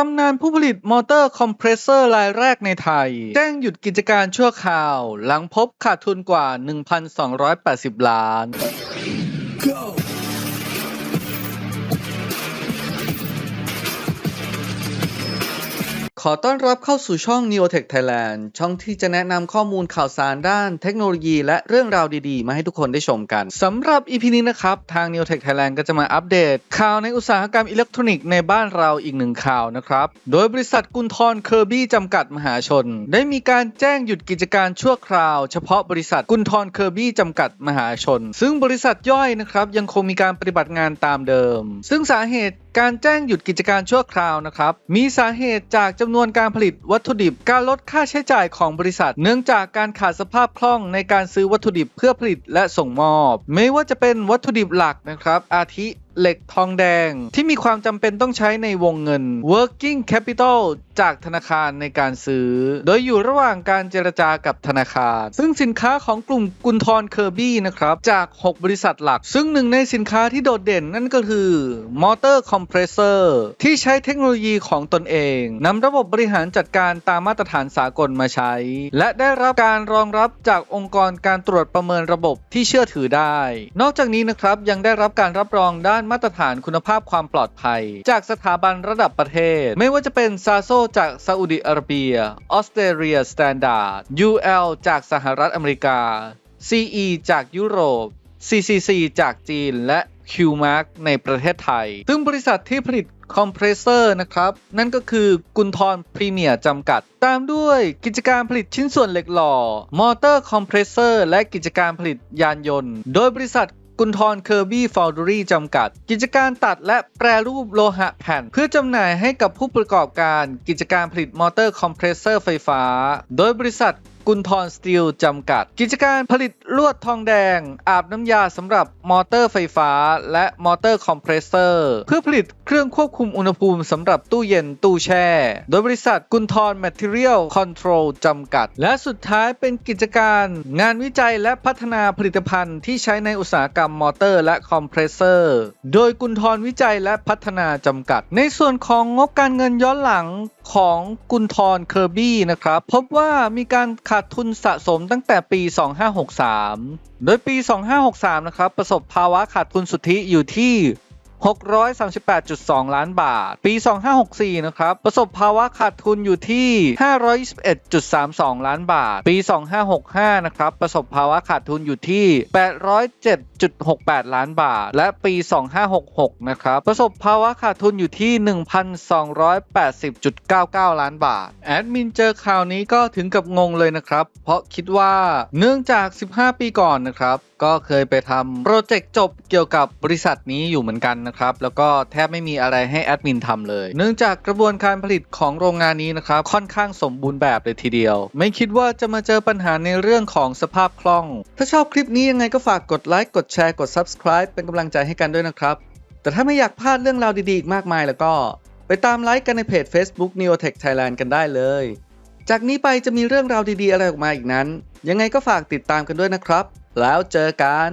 ตำนานผู้ผลิตมอเตอร์คอมเพรสเซอร์รายแรกในไทย แจ้งหยุดกิจการชั่วคราว หลังพบขาดทุนกว่า 1,280 ล้าน ขอต้อนรับเข้าสู่ช่อง Neotech Thailand ช่องที่จะแนะนำข้อมูลข่าวสารด้านเทคโนโลยีและเรื่องราวดีๆ มาให้ทุกคนได้ชมกันสำหรับ EP นี้นะครับ ทาง Neotech Thailand ก็จะมาอัปเดต ข่าวในอุตสาหกรรมอิเล็กทรอนิกส์ในบ้านเราอีกหนึ่งข่าวนะครับ โดยบริษัทกุลทรเคอร์บี้จำกัดมหาชน ได้มีการแจ้งหยุดกิจการชั่วคราว เฉพาะบริษัทกุลทรเคอร์บี้จำกัดมหาชน ซึ่งบริษัทย่อยนะครับยังคงมีการปฏิบัติงานตามเดิม ซึ่งสาเหตุ การแจ้งหยุดกิจการชั่วคราวนะครับ มีสาเหตุจากจำนวนการผลิตวัตถุดิบ การลดค่าใช้จ่ายของบริษัท เนื่องจากการขาดสภาพคล่องในการซื้อวัตถุดิบเพื่อผลิตและส่งมอบ ไม่ว่าจะเป็นวัตถุดิบหลักนะครับ อาทิ เหล็กทองแดง ที่มีความจำเป็นต้องใช้ในวงเงิน working capital จากธนาคารในการซื้อ โดยอยู่ระหว่างการเจรจากับธนาคาร ซึ่งสินค้าของกลุ่มกุนทรเคอร์บี้นะครับ จาก 6 บริษัทหลัก ซึ่งหนึ่งในสินค้าที่โดดเด่นนั่นก็คือมอเตอร์คอมเพรสเซอร์ที่ใช้เทคโนโลยีของตนเองนำระบบบริหารจัดการตามมาตรฐานสากลมาใช้ และได้รับการรองรับจากองค์กรการตรวจประเมินระบบที่เชื่อถือได้ นอกจากนี้นะครับยังได้รับการรับรองด้านมาตรฐานคุณภาพความปลอดภัย จากสถาบันระดับประเทศ ไม่ว่าจะเป็นซาโซจากซาอุดิอาระเบียออสเตรเลียสแตนดาร์ด UL จากสหรัฐอเมริกา CE จากยุโรป CCC จากจีนและ QMark ในประเทศไทย ซึ่งบริษัทที่ผลิตคอมเพรสเซอร์นะครับ นั่นก็คือกุนทรพรีเมียร์จำกัด ตามด้วยกิจการผลิตชิ้นส่วนเหล็กหล่อ มอเตอร์คอมเพรสเซอร์ และกิจการผลิตยานยนต์ โดยบริษัท กุนทรเคอร์บี้ฟาวดรี่จำกัด กิจการตัดและแปรรูปโลหะแผ่น เพื่อจำหน่ายให้กับผู้ประกอบการกิจการผลิตมอเตอร์คอมเพรสเซอร์ไฟฟ้า โดยบริษัท กุนทรสตีลจำกัด กิจการผลิตลวดทองแดง อาบน้ำยาสำหรับมอเตอร์ไฟฟ้า และมอเตอร์คอมเพรสเซอร์ เพื่อผลิตเครื่องควบคุมอุณหภูมิสำหรับตู้เย็นตู้แช่ โดยบริษัทกุนทร Material Control จำกัด และสุดท้ายเป็นกิจการ งานวิจัยและพัฒนาผลิตภัณฑ์ที่ใช้ในอุตสาหกรรมมอเตอร์และคอมเพรสเซอร์โดยกุนทรวิจัยและพัฒนาจำกัด ในส่วนของงบการเงินย้อนหลัง ของกุนทรเคอร์บี้นะครับ พบว่ามีการขาดทุนสะสมตั้งแต่ปี 2563 โดยปี 2563 นะครับ ประสบภาวะขาดทุนสุทธิอยู่ที่ 638.2 ล้านบาท ปี 2564 นะครับ ประสบภาวะขาดทุนอยู่ที่ 521.32 ล้านบาท ปี 2565 นะครับ ประสบภาวะขาดทุนอยู่ที่ 807.68 ล้านบาท และปี 2566 นะครับ ประสบภาวะขาดทุนอยู่ที่ 1,280.99 ล้านบาท แอดมินเจอข่าวนี้ก็ถึงกับงงเลยนะครับ เพราะคิดว่าเนื่องจาก 15 ปีก่อนนะครับ ก็เคยไปทำโปรเจกต์จบเกี่ยวกับบริษัทนี้อยู่เหมือนกันนะครับ แล้วก็แทบไม่มีอะไรให้แอดมินทำเลย เนื่องจากกระบวนการผลิตของโรงงานนี้นะครับ ค่อนข้างสมบูรณ์แบบเลยทีเดียว ไม่คิดว่าจะมาเจอปัญหาในเรื่องของสภาพคล่อง ถ้าชอบคลิปนี้ยังไงก็ฝากกดไลค์กดแชร์กด subscribe เป็นกำลังใจให้กันด้วยนะครับ แต่ถ้าไม่อยากพลาดเรื่องราวดีๆอีกมากมายแล้วก็ ไปตามไลค์กันในเพจ Facebook Neotech Thailand กันได้เลย จากนี้ไปจะมีเรื่องราวดีๆอะไรออกมาอีกนั้น ยังไงก็ฝากติดตามกันด้วยนะครับ แล้วเจอกัน